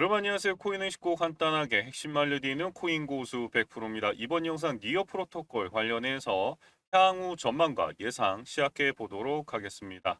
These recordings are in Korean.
여러분 안녕하세요. 코인을 쉽고 간단하게 핵심 알려드리는 코인 고수 100%입니다. 이번 영상 니어 프로토콜 관련해서 향후 전망과 예상 시작해 보도록 하겠습니다.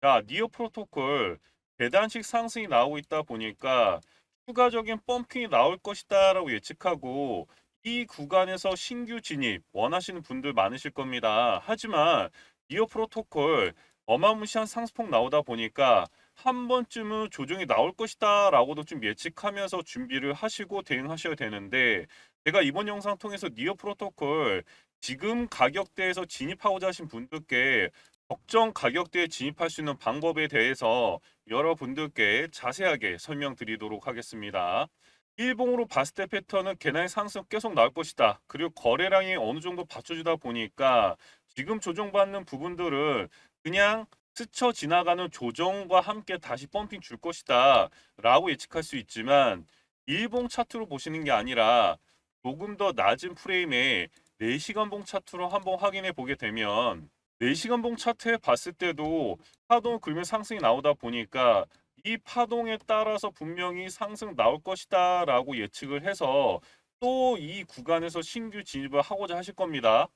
자, 니어 프로토콜 계단식 상승이 나오고 있다 보니까 추가적인 펌핑이 나올 것이다 라고 예측하고 이 구간에서 신규 진입 원하시는 분들 많으실 겁니다. 하지만 니어 프로토콜 어마무시한 상승폭 나오다 보니까 한 번쯤은 조정이 나올 것이다 라고도 좀 예측하면서 준비를 하시고 대응하셔야 되는데 제가 이번 영상 통해서 니어 프로토콜 지금 가격대에서 진입하고자 하신 분들께 적정 가격대에 진입할 수 있는 방법에 대해서 여러분들께 자세하게 설명드리도록 하겠습니다. 일봉으로 봤을 때 패턴은 개나의 상승 계속 나올 것이다. 그리고 거래량이 어느 정도 받쳐주다 보니까 지금 조정받는 부분들은 그냥 스쳐 지나가는 조정과 함께 다시 펌핑 줄 것이다 라고 예측할 수 있지만 일봉 차트로 보시는 게 아니라 조금 더 낮은 프레임의 4시간봉 차트로 한번 확인해 보게 되면 4시간봉 차트에 봤을 때도 파동 그러면 상승이 나오다 보니까 이 파동에 따라서 분명히 상승 나올 것이다 라고 예측을 해서 또 이 구간에서 신규 진입을 하고자 하실 겁니다.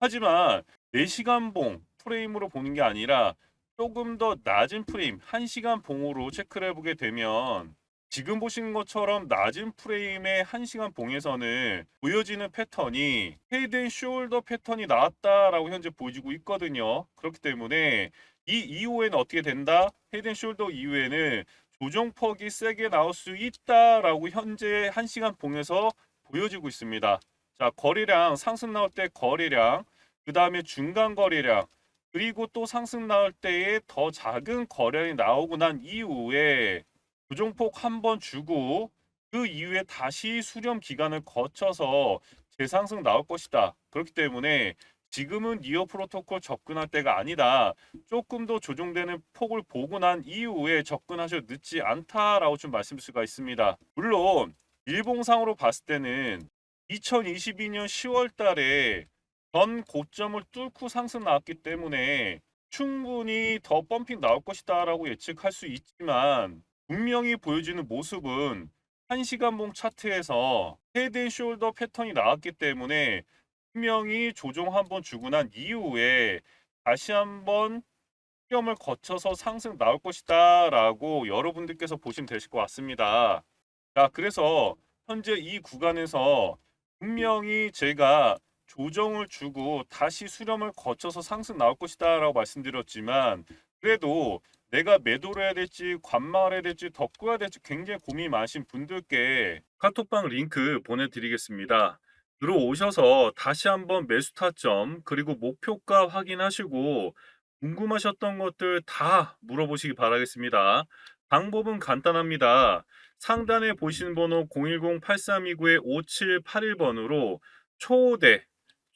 하지만 4시간봉 프레임으로 보는 게 아니라 조금 더 낮은 프레임 1시간 봉으로 체크를 해보게 되면 지금 보시는 것처럼 낮은 프레임의 1시간 봉에서는 보여지는 패턴이 헤드 숄더 패턴이 나왔다라고 현재 보여지고 있거든요. 그렇기 때문에 이 이후에는 어떻게 된다? 헤드 숄더 이후에는 조정폭이 세게 나올 수 있다라고 현재 1시간 봉에서 보여지고 있습니다. 자, 거래량 상승 나올 때 거래량, 그 다음에 중간 거래량, 그리고 또 상승 나올 때에 더 작은 거래량이 나오고 난 이후에 조정폭 한 번 주고 그 이후에 다시 수렴 기간을 거쳐서 재상승 나올 것이다. 그렇기 때문에 지금은 니어 프로토콜 접근할 때가 아니다. 조금 더 조정되는 폭을 보고 난 이후에 접근하셔도 늦지 않다라고 좀 말씀드릴 수가 있습니다. 물론 일봉상으로 봤을 때는 2022년 10월 달에 전 고점을 뚫고 상승 나왔기 때문에 충분히 더 펌핑 나올 것이다 라고 예측할 수 있지만 분명히 보여지는 모습은 1시간봉 차트에서 헤드 숄더 패턴이 나왔기 때문에 분명히 조정 한번 주고 난 이후에 다시 한번 시험을 거쳐서 상승 나올 것이다 라고 여러분들께서 보시면 되실 것 같습니다. 자, 그래서 현재 이 구간에서 분명히 제가 조정을 주고 다시 수렴을 거쳐서 상승 나올 것이다 라고 말씀드렸지만 그래도 내가 매도를 해야 될지 관망을 해야 될지 덮고야 될지 굉장히 고민이 많으신 분들께 카톡방 링크 보내드리겠습니다. 들어오셔서 다시 한번 매수 타점 그리고 목표가 확인하시고 궁금하셨던 것들 다 물어보시기 바라겠습니다. 방법은 간단합니다. 상단에 보시는 번호 010-8329-5781번으로 초대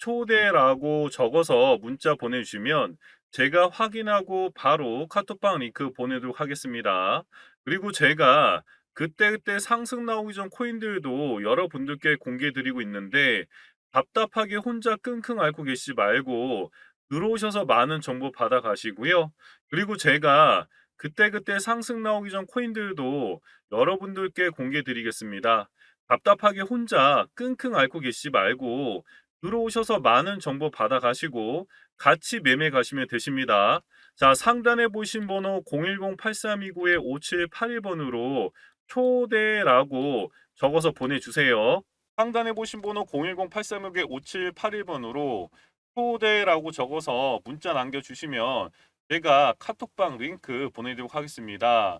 초대라고 적어서 문자 보내주시면 제가 확인하고 바로 카톡방 링크 보내도록 하겠습니다. 그리고 제가 그때그때 상승 나오기 전 코인들도 여러분들께 공개 드리고 있는데 답답하게 혼자 끙끙 앓고 계시지 말고 들어오셔서 많은 정보 받아 가시고요. 그리고 제가 그때그때 상승 나오기 전 코인들도 여러분들께 공개 드리겠습니다. 답답하게 혼자 끙끙 앓고 계시지 말고 들어오셔서 많은 정보 받아 가시고 같이 매매 가시면 되십니다. 자, 상단에 보신 번호 010-8329-5781번으로 초대라고 적어서 보내주세요. 상단에 보신 번호 010-8329-5781번으로 초대라고 적어서 문자 남겨주시면 제가 카톡방 링크 보내드리도록 하겠습니다.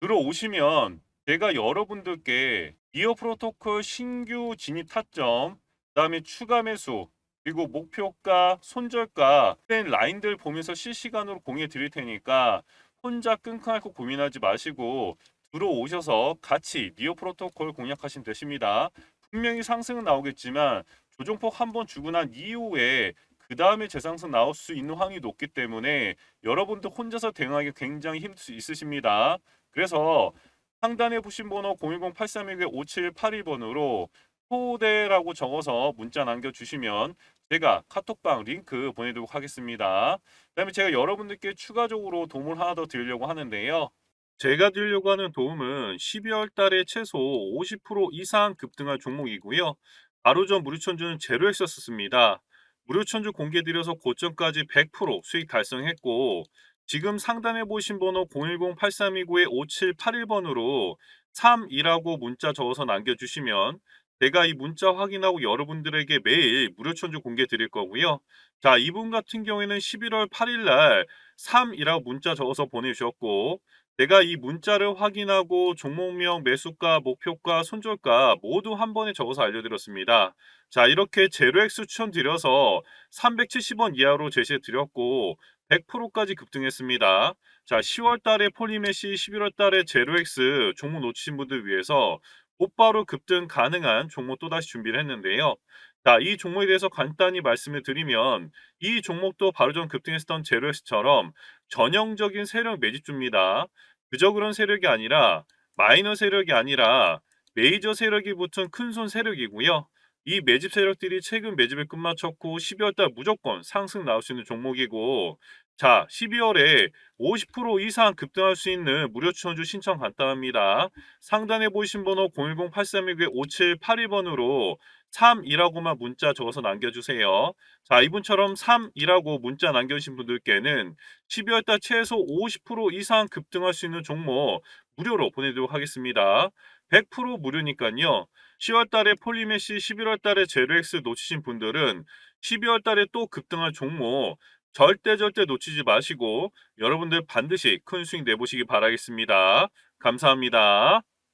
들어오시면 제가 여러분들께 이어 프로토콜 신규 진입 타점 그 다음에 추가 매수 그리고 목표가 손절가 된 라인들 보면서 실시간으로 공유해 드릴 테니까 혼자 끙끙 앓고 고민하지 마시고 들어오셔서 같이 니어 프로토콜 공략하시면 되십니다. 분명히 상승은 나오겠지만 조정폭 한 번 주고 난 이후에 그 다음에 재상승 나올 수 있는 확률이 높기 때문에 여러분도 혼자서 대응하기 굉장히 힘들 수 있으십니다. 그래서 상단에 보신 번호 010-8361-5781번으로 초대라고 적어서 문자 남겨주시면 제가 카톡방 링크 보내도록 하겠습니다. 그 다음에 제가 여러분들께 추가적으로 도움을 하나 더 드리려고 하는데요. 제가 드리려고 하는 도움은 12월 달에 최소 50% 이상 급등할 종목이고요. 바로 전 무료천주는 제로엑서스입니다. 무료천주 공개드려서 고점까지 100% 수익 달성했고 지금 상단에 보신 번호 010-8329-5781번으로 3이라고 문자 적어서 남겨주시면 제가 이 문자 확인하고 여러분들에게 매일 무료 천주 공개 드릴 거고요. 자, 이분 같은 경우에는 11월 8일 날 3이라고 문자 적어서 보내주셨고 내가 이 문자를 확인하고 종목명, 매수가, 목표가, 손절가 모두 한 번에 적어서 알려드렸습니다. 자, 이렇게 제로엑스 추천드려서 370원 이하로 제시해 드렸고 100%까지 급등했습니다. 자, 10월 달에 폴리메시, 11월 달에 제로엑스 종목 놓치신 분들 위해서 곧바로 급등 가능한 종목 또다시 준비를 했는데요. 자, 이 종목에 대해서 간단히 말씀을 드리면 이 종목도 바로 전 급등했었던 제로엑스처럼 전형적인 세력 매집주입니다. 그저 그런 세력이 아니라 마이너 세력이 아니라 메이저 세력이 붙은 큰손 세력이고요. 이 매집 세력들이 최근 매집을 끝마쳤고 12월 달 무조건 상승 나올 수 있는 종목이고 자, 12월에 50% 이상 급등할 수 있는 무료 추천주 신청 간단합니다. 상단에 보이신 번호 010-8319-5782번으로 3이라고만 문자 적어서 남겨주세요. 자, 이분처럼 3이라고 문자 남겨주신 분들께는 12월 달 최소 50% 이상 급등할 수 있는 종목 무료로 보내도록 하겠습니다. 100% 무료니까요. 10월 달에 폴리메시, 11월 달에 제로엑스 놓치신 분들은 12월 달에 또 급등할 종목 절대 절대 놓치지 마시고 여러분들 반드시 큰 수익 내보시기 바라겠습니다. 감사합니다.